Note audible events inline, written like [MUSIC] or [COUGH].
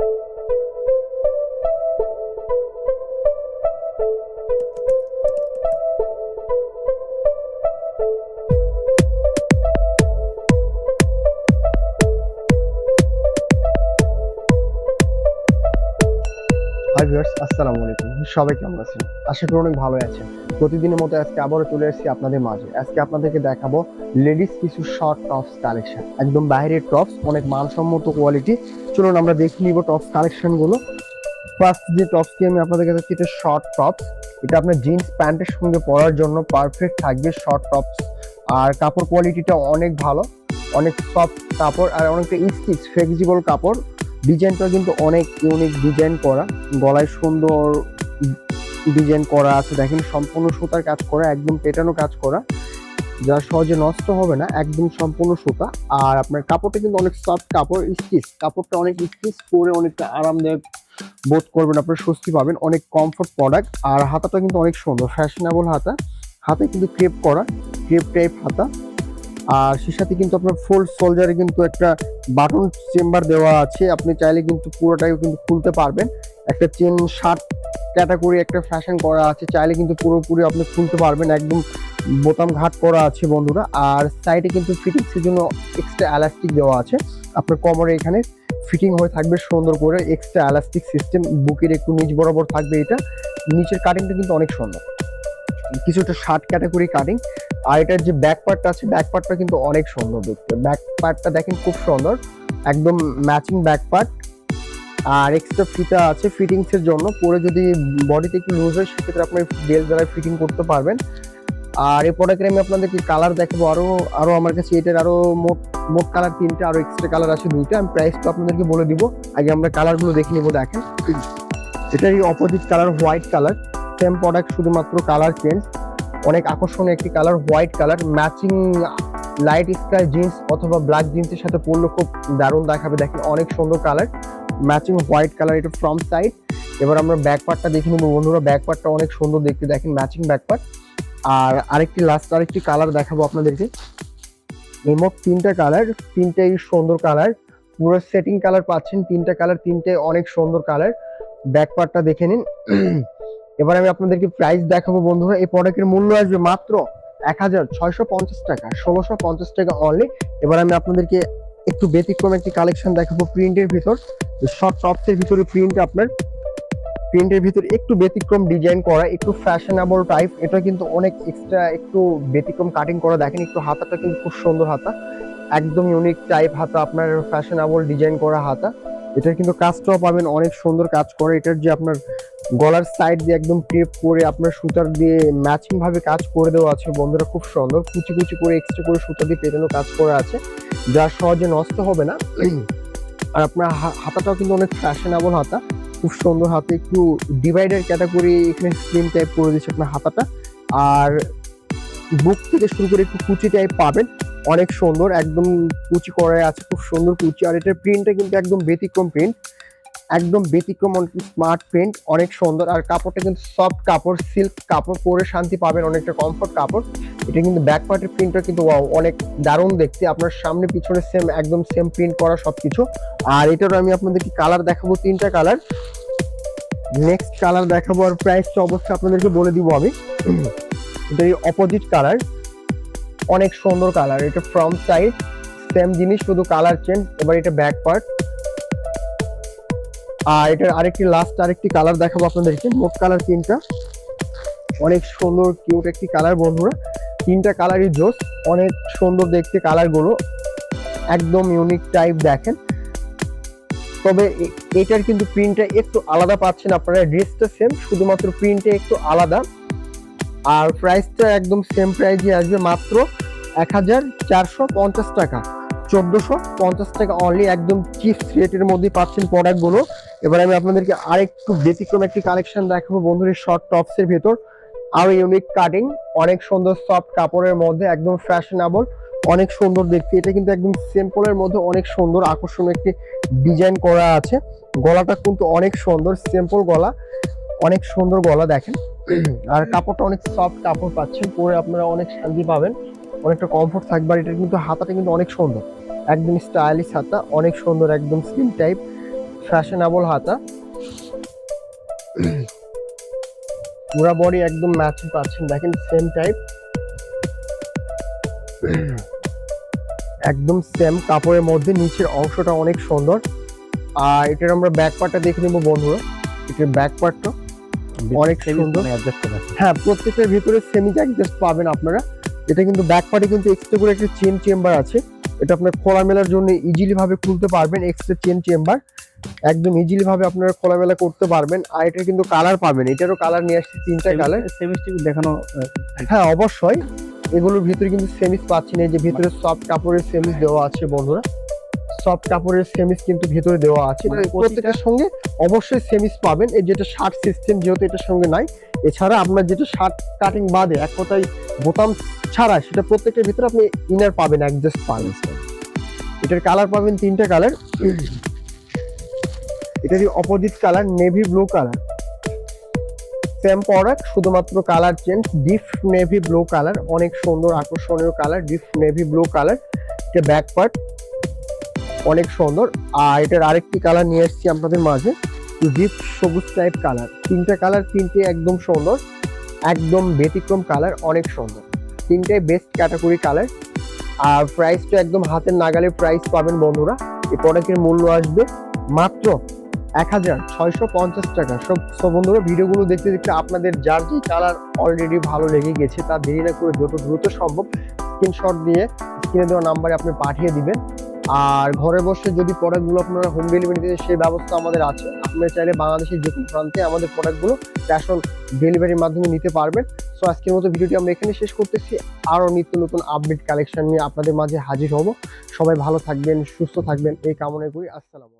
thank you hi viewers আসসালামু আলাইকুম। সবাই কেমন আছেন? আশা করি অনেক ভালো আছেন। প্রতিদিনের মতো আজকে আবারও চলে এসেছি আপনাদের মাঝে। আজকে আপনাদেরকে দেখাবো লেডিস কিছু শর্ট টপস কালেকশন একদম বাইরের টপস অনেক মানসম্মত কোয়ালিটি চলুন আমরা দেখে নিব টপস কালেকশনগুলো। ফার্স্ট যে টপসটি আমি আপনাদের কাছে এটা শর্ট টপস এটা আপনার জিন্স প্যান্টের সঙ্গে পরার জন্য পারফেক্ট থাকবে শর্ট টপস আর কাপড় কোয়ালিটিটা অনেক ভালো। অনেক সফট কাপড় আর অনেকটা স্টিচ ফ্লেক্সিবল কাপড়। ডিজাইনটা কিন্তু অনেক ইউনিক ডিজাইন করা। গলায় সুন্দর ডিজাইন করা আছে। দেখেন, সম্পূর্ণ সুতার কাজ করা, একদম পেটানো কাজ করা। যা সহজে নষ্ট হবে না, একদম সম্পূর্ণ সুতা। আর আপনার কাপড়টা কিন্তু অনেক সফট কাপড় স্টিচ কাপড়টা অনেক স্টিচ পরে অনেকটা আরামদায়ক বোধ করবেন, আপনার স্বস্তি পাবেন। অনেক কমফোর্ট প্রোডাক্ট আর হাতাটা কিন্তু অনেক সুন্দর ফ্যাশনেবল হাতা। হাতে কিন্তু ক্রেপ করা ক্রেপ টাইপ হাতা। আর সে সাথে কিন্তু আপনার ফুল সোলজারে কিন্তু একটা বাটন চেম্বার দেওয়া আছে। আপনি চাইলে কিন্তু পুরোটাই কিন্তু খুলতে পারবেন। একটা চেন শার্ট ক্যাটাগরি একটা ফ্যাশন করা আছে। চাইলে কিন্তু পুরোপুরি আপনি খুলতে পারবেন। একদম বোতাম ঘাট করা আছে বন্ধুরা। আর সাইডে কিন্তু ফিটিংসের জন্য এক্সট্রা এলাস্টিক দেওয়া আছে। আপনার কোমরে এখানে ফিটিং হয়ে থাকবে সুন্দর করে। এক্সট্রা এলাস্টিক সিস্টেম বুকের একটু নিচ বরাবর থাকবে এটা। নিচের কাটিংটা কিন্তু অনেক সুন্দর। কিছুটা শার্ট ক্যাটাগরি কাটিং আর এটার যে ব্যাক পার্টটা আছে ব্যাক পার্টটা কিন্তু অনেক সুন্দর দেখতে। ব্যাক পার্টটা দেখেন খুব সুন্দর, একদম ম্যাচিং ব্যাক পার্ট আর এক্সট্রা ফিতা আছে ফিটিংসের জন্য। পরে যদি বডিতে একটু লুজ হয়, সেক্ষেত্রে আপনি বেল দ্বারা ফিটিং করতে পারবেন। আর এই প্রোডাক্টের আমি আপনাদেরকে কালার দেখাবো আরও আরও আমার কাছে এটার আরও মোট মোট কালার তিনটে, আরও এক্সট্রা কালার আছে দুইটা। আমি প্রাইসটা আপনাদেরকে বলে দিব। আগে আমরা কালারগুলো দেখে নেব, দেখেন। এটার এই opposite colour white colour same product শুধুমাত্র কালার চেঞ্জ অনেক আকর্ষণীয় একটি colour white colour matching light sky jeans অথবা ব্ল্যাক জিন্সের সাথে পরলে খুব দারুণ দেখাবে। দেখেন অনেক সুন্দর কালার ম্যাচিং হোয়াইট কালার এটা ফ্রন্ট সাইড এবার আমরা ব্যাক পার্টটা দেখে নেব। বন্ধুরা ব্যাক পার্টটা অনেক সুন্দর দেখতে। দেখেন ম্যাচিং ব্যাক পার্ট আর আরেকটি লাস্ট আরেকটি কালার দেখাবো আপনাদেরকে। মোট তিনটা কালার তিনটাই সুন্দর কালার পুরো সেটিং কালার পাচ্ছেন। তিনটা কালার তিনটে অনেক সুন্দর কালার ব্যাক পার্টটা দেখে নিন। এবার আমি আপনাদেরকে প্রাইস দেখাবো বন্ধুরা। এই প্রোডাক্টের মূল্য আসবে মাত্র এক হাজার ছয়শো পঞ্চাশ টাকা, ষোলোশো পঞ্চাশ টাকা অনলি এবার আমি আপনাদেরকে একটু ব্যতিক্রম একটি কালেকশন দেখাবো প্রিন্টের ভিতর। শর্ট টপসের ভিতরে প্রিন্ট আপনার প্রিন্টের ভিতর একটু ব্যতিক্রম ডিজাইন করা, একটু ফ্যাশনেবল টাইপ এটা কিন্তু অনেক এক্সট্রা একটু ব্যতিক্রম কাটিং করা। দেখেন একটু হাতাটা কিন্তু খুব সুন্দর হাতা। একদম ইউনিক টাইপ হাতা আপনার ফ্যাশনেবল ডিজাইন করা হাতা। এটার কিন্তু কাজটাও পাবেন, অনেক সুন্দর কাজ করে। এটার যে আপনার গলার সাইড দিয়ে একদম টেপ করে আপনার সুতার দিয়ে ম্যাচিং ভাবে কাজ করে দেওয়া আছে, বন্ধুরা খুব সুন্দর। কুচি কুচি করে এক্সট্রা করে সুতা দিয়ে পেটানো কাজ করা আছে, যা সহজে নষ্ট হবে না। আর আপনার হাতাটাও কিন্তু অনেক ফ্যাশনেবল হাতা। খুব সুন্দর হাতে একটু ডিভাইডার ক্যাটাগরি এখানে স্লিম টাইপ করে দিচ্ছে আপনার হাতাটা। আর বুক থেকে শুরু করে একটু কুচি টাইপ পাবেন। অনেক সুন্দর, একদম কুচি করা আছে, খুব সুন্দর কুচি। আর এটার প্রিন্টটা কিন্তু একদম ব্যতিক্রম প্রিন্ট একদম ব্যতিক্রম স্মার্ট প্রিন্ট অনেক সুন্দর। আর কাপড়টা কিন্তু সফট কাপড় সিল্ক কাপড় পরে শান্তি পাবেন, অনেকটা কমফোর্ট কাপড়। এটা কিন্তু ব্যাক পার্টের প্রিন্টটা কিন্তু অনেক দারুণ দেখতে। আপনার সামনে, পিছনে সেম একদম সেম প্রিন্ট করা সবকিছু। আর এটারও আমি আপনাদেরকে কালার দেখাবো, তিনটা কালার নেক্সট কালার দেখাবো আর প্রাইসটা অবশ্যই আপনাদেরকে বলে দিব আমি। এটা অপোজিট কালার অনেক সুন্দর কালার এটা ফ্রন্ট সাইড সেম জিনিস, শুধু কালার চেঞ্জ এবার এটা ব্যাক পার্ট আর এটার আরেকটি লাস্ট আরেকটি কালার দেখাবো আপনাদেরকে, মোট কালার তিনটা। অনেক সুন্দর কিউট একটি কালার বন্ধুরা। তিনটা কালারই জোস, অনেক সুন্দর দেখতে কালারগুলো একদম ইউনিক টাইপ দেখেন। তবে এটার কিন্তু প্রিন্টটা একটু আলাদা পাচ্ছেন আপনারা ড্রেসটা সেম শুধুমাত্র প্রিন্টে একটু আলাদা। আর প্রাইসটা একদম সেম প্রাইসই আসবে মাত্র এক হাজার চারশো পঞ্চাশ টাকা। চোদ্দোশো পঞ্চাশ টাকা অনলি একদম চিপ রেটের মধ্যে পাচ্ছেন প্রোডাক্টগুলো এবার আমি আপনাদেরকে আরেকটু ব্যতিক্রম একটি কালেকশন দেখাবো বন্ধুদের শর্ট টপসের ভেতর। আরও ইউনিক কাটিং অনেক সুন্দর সফট কাপড়ের মধ্যে একদম ফ্যাশনেবল অনেক সুন্দর দেখতে। এটা কিন্তু একদম সিম্পলের মধ্যে অনেক সুন্দর আকর্ষণীয় একটি ডিজাইন করা আছে। গলাটা কিন্তু অনেক সুন্দর সিম্পল গলা। অনেক সুন্দর গলা দেখেন। [CLEARS THROAT] আর কাপড়টা অনেক সফট কাপড় পাচ্ছেন, পরে আপনারা অনেক শান্তি পাবেন। অনেকটা কমফোর্ট থাকবে, আর এটা কিন্তু হাতাটা কিন্তু অনেক সুন্দর। একদম স্টাইলিশ হাতা, অনেক সুন্দর একদম স্লিম টাইপ ফ্যাশনেবল হাতা। [CLEARS THROAT] পুরা বডি একদম ম্যাচিং পাচ্ছেন, দেখেন সেম টাইপ [CLEARS THROAT] একদম সেম কাপড়ের মধ্যে, নিচের অংশটা অনেক সুন্দর। আর এটার আমরা ব্যাক পার্টটা দেখে নেব বন্ধুরা। এটার ব্যাক পার্টটা অনেক সুন্দর। আছে হ্যাঁ প্রত্যেকটার ভিতরে সেমি অ্যাডজাস্ট পাবেন আপনারা। এটা কিন্তু ব্যাক পার্টে কিন্তু এক্সট্রা করে একটা চেন চেম্বার আছে। এটা আপনার খোলামেলার জন্য ইজিলি ভাবে খুলতে পারবেন এক্সট্রা চেন চেম্বার একদম ইজিলি ভাবে আপনারা খোলামেলা করতে পারবেন। আর এটা কিন্তু কালার পাবেন। এটারও কালার নিয়ে আসছে তিনটা কালার সেমিস্টিক দেখানো হ্যাঁ। অবশ্যই। এগুলোর ভিতরে কিন্তু সেমিস পাচ্ছি না। এই যে ভিতরে সফট কাপড়ের সেমিস দেওয়া আছে বন্ধুরা। সফট কাপড়ের সেমিস কিন্তু ভিতরে দেওয়া আছে। মানে প্রত্যেকটার সঙ্গে অবশ্যই সেমিস পাবেন। এই যেটা শার্ট সিস্টেম যেহেতু এটার সঙ্গে নাই, এছাড়া আপনার যেটা শার্ট কাটিং বাদে এক কথায় বোতাম ছাড়া সেটা প্রত্যেকটার ভিতরে আপনি ইনার পাবেন অ্যাডজাস্ট পাবেন এটার কালার পাবেন তিনটা কালার এটারই opposite colour navy blue colour same product শুধুমাত্র colour change deep navy blue colour অনেক সুন্দর আকর্ষণীয় colour deep navy blue colour এটা ব্যাক পার্ট অনেক সুন্দর। আর এটার আরেকটি কালার নিয়ে এসেছি আপনাদের মাঝে ডিপ সবুজ টাইপ কালার তিনটা কালার তিনটে একদম সুন্দর, একদম ব্যতিক্রম কালার অনেক সুন্দর। তিনটাই বেস্ট ক্যাটাগরি কালার আর প্রাইসটা একদম হাতের নাগালে প্রাইস পাবেন বন্ধুরা। এই প্রোডাক্টের মূল্য আসবে মাত্র এক হাজার ছয়শো পঞ্চাশ টাকা। সব সব বন্ধুরা, ভিডিওগুলো দেখতে দেখতে আপনাদের যার যে কালার অলরেডি ভালো লেগে গেছে, তা দেরি না করে যত দ্রুত সম্ভব স্ক্রিনশট দিয়ে স্ক্রিনে দেওয়া নাম্বারে আপনি পাঠিয়ে দিবেন। আর ঘরে বসে যদি প্রোডাক্টগুলো আপনারা হোম ডেলিভারি দিতে সেই ব্যবস্থা আমাদের আছে আপনারা চাইলে বাংলাদেশের যে কোনো প্রান্তে আমাদের প্রোডাক্টগুলো ক্যাশ অন ডেলিভারির মাধ্যমে নিতে পারবেন। সো আজকের মতো ভিডিওটি আমরা এখানে শেষ করতেছি। আরও নিত্য নতুন আপডেট কালেকশন নিয়ে আপনাদের মাঝে হাজির হব। সবাই ভালো থাকবেন, সুস্থ থাকবেন, এই কামনা করি। আসসালামু